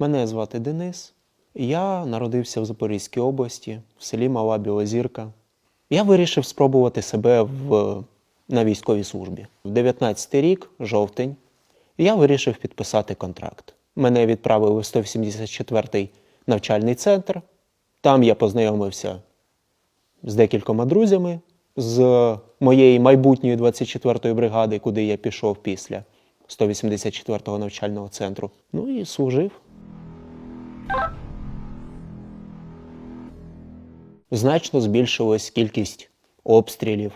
Мене звати Денис. Я народився в Запорізькій області, в селі Мала Білозірка. Я вирішив спробувати себе в, на військовій службі. В 19-й рік, жовтень, я вирішив підписати контракт. Мене відправили в 184-й навчальний центр. Там я познайомився з декількома друзями з моєї майбутньої 24-ї бригади, куди я пішов після 184-го навчального центру. Ну і служив. Значно збільшилась кількість обстрілів.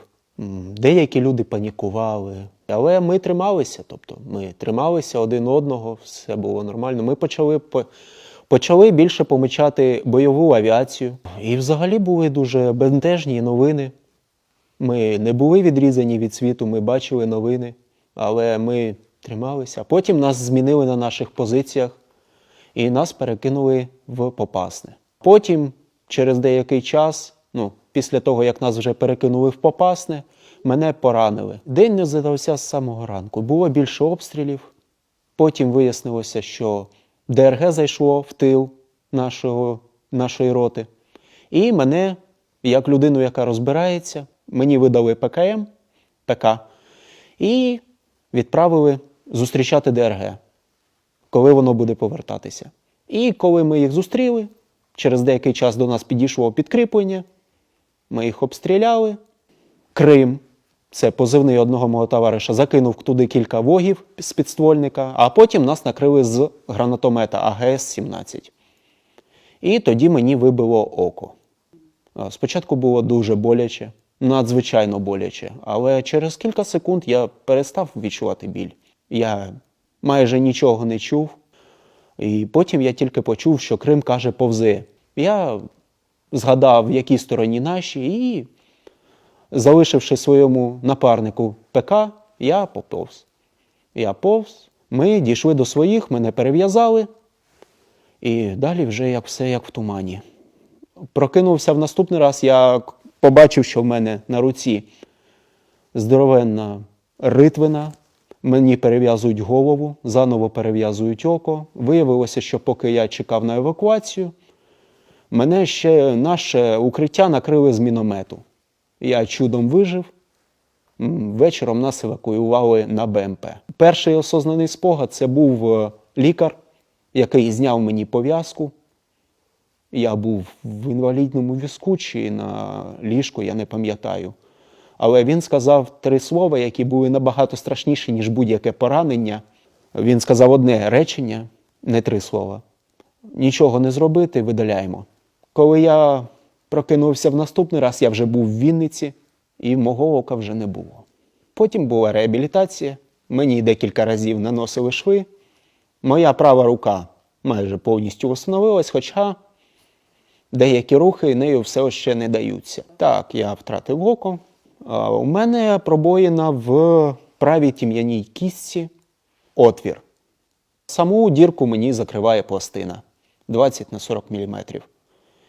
Деякі люди панікували, але ми трималися. Тобто ми трималися один одного, все було нормально. Ми почали, почали більше помічати бойову авіацію. І взагалі були дуже бентежні новини. Ми не були відрізані від світу, ми бачили новини, але ми трималися. Потім нас змінили на наших позиціях і нас перекинули в Попасне. Потім, через деякий час, ну, після того, як нас вже перекинули в Попасне, мене поранили. День не задався з самого ранку. Було більше обстрілів. Потім вияснилося, що ДРГ зайшло в тил нашого, нашої роти. І мене, як людину, яка розбирається, мені видали ПКМ, ПК, і відправили зустрічати ДРГ коли воно буде повертатися. І коли ми їх зустріли, через деякий час до нас підійшло підкріплення, ми їх обстріляли. Крим, це позивний одного мого товариша, закинув туди кілька вогів з підствольника, а потім нас накрили з гранатомета АГС-17. І тоді мені вибило око. Спочатку було дуже боляче, надзвичайно боляче, але через кілька секунд я перестав відчувати біль. Я майже нічого не чув. І потім я тільки почув, що Крим каже повзи. Я згадав, в якій стороні наші, і, залишивши своєму напарнику ПК, я поповз. Я повз, ми дійшли до своїх, мене перев'язали, і далі вже як все як в тумані. Прокинувся в наступний раз, я побачив, що в мене на руці здоровенна ритвина. Мені перев'язують голову, заново перев'язують око. Виявилося, що поки я чекав на евакуацію, мене ще наше укриття накрили з міномету. Я чудом вижив. Вечором нас евакуювали на БМП. Перший осознаний спогад це був е, лікар, який зняв мені пов'язку. Я був в інвалідному візку чи на ліжку, я не пам'ятаю. Але він сказав три слова, які були набагато страшніші, ніж будь-яке поранення. Він сказав одне речення, не три слова. Нічого не зробити, видаляємо. Коли я прокинувся в наступний раз, я вже був в Вінниці, і мого ока вже не було. Потім була реабілітація, мені декілька разів наносили шви. Моя права рука майже повністю встановилась, хоча деякі рухи нею все ще не даються. Так, я втратив око. У мене пробоїна в правій тім'яній кістці отвір. Саму дірку мені закриває пластина 20 на 40 мм.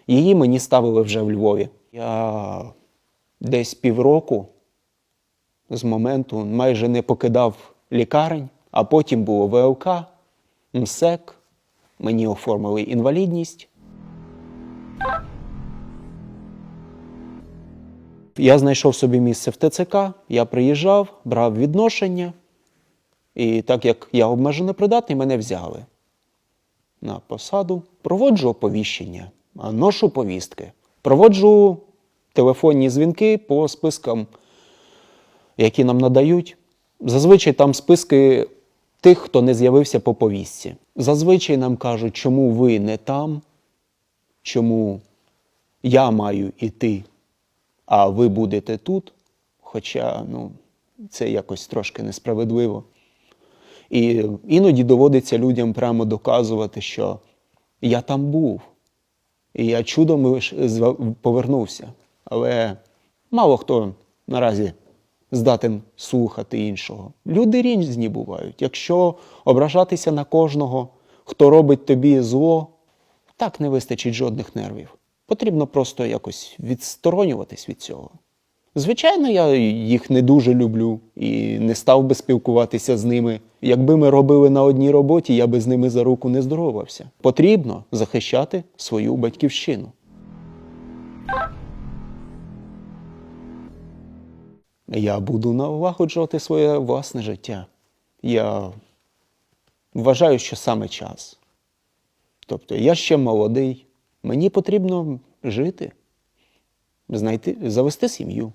Її мені ставили вже в Львові. Я десь півроку з моменту майже не покидав лікарень, а потім було ВЛК, МСЕК, мені оформили інвалідність. Я знайшов собі місце в ТЦК, я приїжджав, брав відношення, і так як я обмежено придатний, мене взяли на посаду. Проводжу оповіщення, ношу повістки. Проводжу телефонні дзвінки по спискам, які нам надають. Зазвичай там списки тих, хто не з'явився по повістці. Зазвичай нам кажуть, чому ви не там, чому я маю іти а ви будете тут. Хоча ну, це якось трошки несправедливо. І іноді доводиться людям прямо доказувати, що я там був, і я чудом повернувся. Але мало хто наразі здатен слухати іншого. Люди різні бувають. Якщо ображатися на кожного, хто робить тобі зло, так не вистачить жодних нервів. Потрібно просто якось відсторонюватись від цього. Звичайно, я їх не дуже люблю і не став би спілкуватися з ними. Якби ми робили на одній роботі, я би з ними за руку не здоровався. Потрібно захищати свою батьківщину. Я буду налагоджувати своє власне життя. Я вважаю, що саме час. Тобто я ще молодий, мені потрібно жити, знайти, завести сім'ю.